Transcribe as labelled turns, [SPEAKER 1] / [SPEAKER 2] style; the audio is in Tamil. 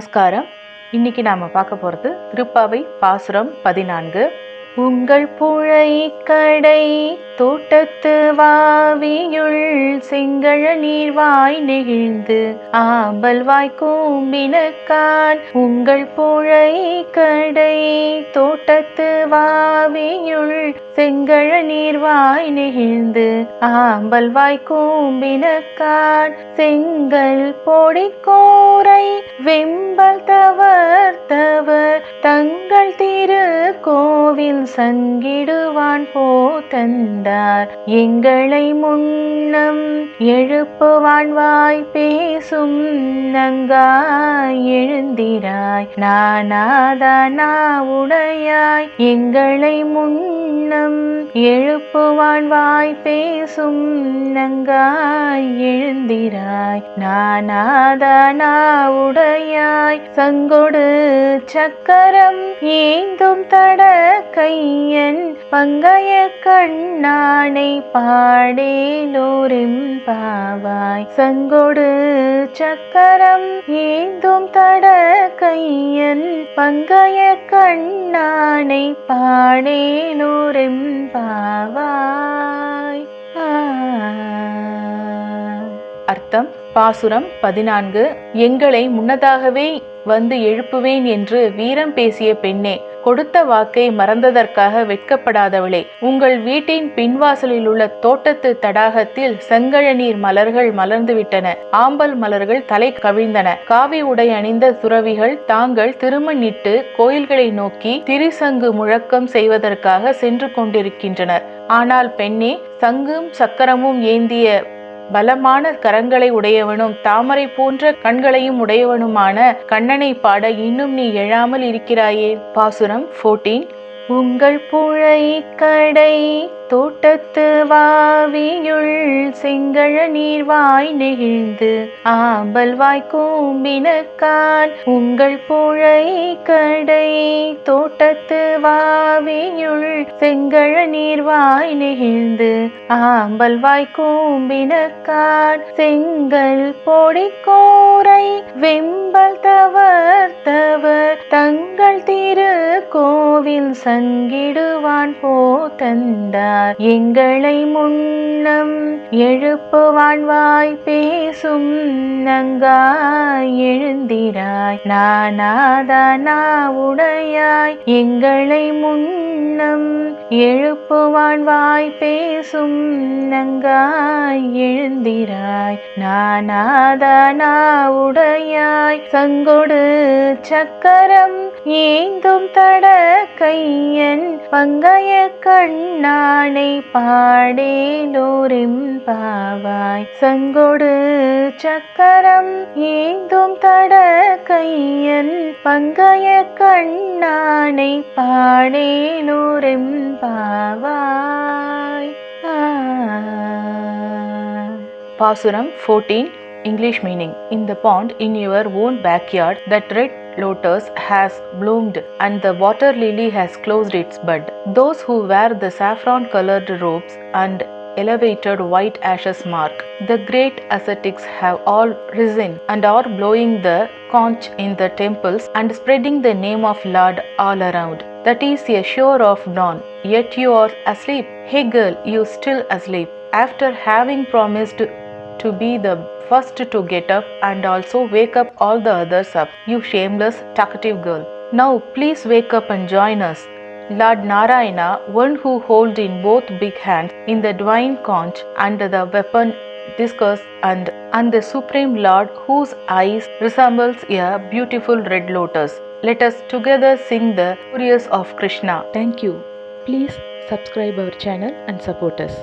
[SPEAKER 1] நமஸ்காரம். இன்னைக்கு நாம பார்க்க போறது திருப்பாவை பாசுரம் பதினான்கு. உங்கள் புழை கடை தோட்டத்து வாவியுள் செங்கழ நீர்வாய் நெகிழ்ந்து ஆம்பல் வாய் கூம்பினக்கான். உங்கள் புழை கடை தோட்டத்து வாவியுள் செங்கழ நீர்வாய் நெகிழ்ந்து ஆம்பல் வாய் கூம்பினக்கான். செங்கல் பொடிக்கோரை வெம்பல் தவர்த்தவர் தங்கள் திருக்கோவில் சங்கிடுவான் போ தந்தார். எங்களை முன்னம் எழுப்புவான் வாய் பேசும் நங்காய் எழுந்திராய். நானாதானா உடையாய். எங்களை முன்னம் எழுப்புவான் வாய் பேசும் நங்காய் எழுந்திராய். நானாதானா உடையாய். சங்கொடு சக்கரம் ஏந்தும் தடக்கை பையன் பங்கைய கண்ணானை பாடேலோரும் பாவாய். சங்கொடு சக்கரம் ஏந்தும் தட கையன் பங்கைய கண்ணானை பாடேலோரும் பாவாய். அர்த்தம் பாசுரம் பதினான்கு. எங்களை முன்னதாகவே வந்து எழுப்புவேன் என்று வீரம் பேசிய பெண்ணே கொடுத்த வாக்கை மறந்ததற்காக வெட்கப்படாதவளே உங்கள் வீட்டின் பின்வாசலில் உள்ள தோட்டத்து தடாகத்தில் செங்கழநீர் மலர்கள் மலர்ந்துவிட்டன. ஆம்பல் மலர்கள் தலை கவிழ்ந்தன. காவி உடை அணிந்த துறவிகள் தாங்கள் திருமணிட்டு கோயில்களை நோக்கி திருசங்கு முழக்கம் செய்வதற்காக சென்று கொண்டிருக்கின்றனர். ஆனால் பெண்ணே சங்கும் சக்கரமும் ஏந்திய பலமான கரங்களை உடையவனும் தாமரை போன்ற கண்களையும் உடையவனுமான கண்ணனை பாட இன்னும் நீ எழாமல் இருக்கிறாயே? பாசுரம் ஃபோர்டீன் உங்கள் புழை கடை தோட்டத்து வாவியுள் செங்கழ நீர்வாய் நெகிழ்ந்து ஆம்பல் வாய் கூம்பினக்கான் உங்கள் புழை கடை தோட்டத்து வாவியுள் செங்கழ நீர்வாய் நெகிழ்ந்து ஆம்பல் வாய் கூம்பினக்கான் செங்கல் பொடிக்கோரை வெம்பல் தவறு சங்கிடுவான் போதந்தார் எங்களை முன்னம் எழுப்புவான் வாய் பேசும் நங்காய் எழுந்திராய். நானாதானா உடையாய். எங்களை முன்னம் எழுப்புவான் வாய் பேசும் நங்காய் எழுந்திராய். நானாதானா உடையாய். சங்கொடு சக்கரம் ஏந்தும் தடக்கை பையன் பங்கைய கண்ணானை பாடேலோரிம் பாவாய். சங்கொடு சக்கரம் ஏந்தும் தட கையன் பங்கைய கண்ணானை பாடேலோரிம் பாவாய். பாசுரம் fourteen English meaning. In the pond in your own backyard, that red lotus has bloomed and the water lily has closed its bud. Those who wear the saffron colored robes and elevated white ashes mark. The great ascetics have all risen and are blowing the conch in the temples and spreading the name of Lord all around. That is a sure of dawn. Yet you are asleep. Hey girl, you still asleep. After having promised to be the first to get up and also wake up all the others up, you shameless, talkative girl. Now please wake up and join us. Lord Narayana, one who holds in both big hands in the divine conch and the weapon discus and and the supreme lord whose eyes resembles a beautiful red lotus. Let us together sing the glorious of krishna. Thank you. Please subscribe our channel and support us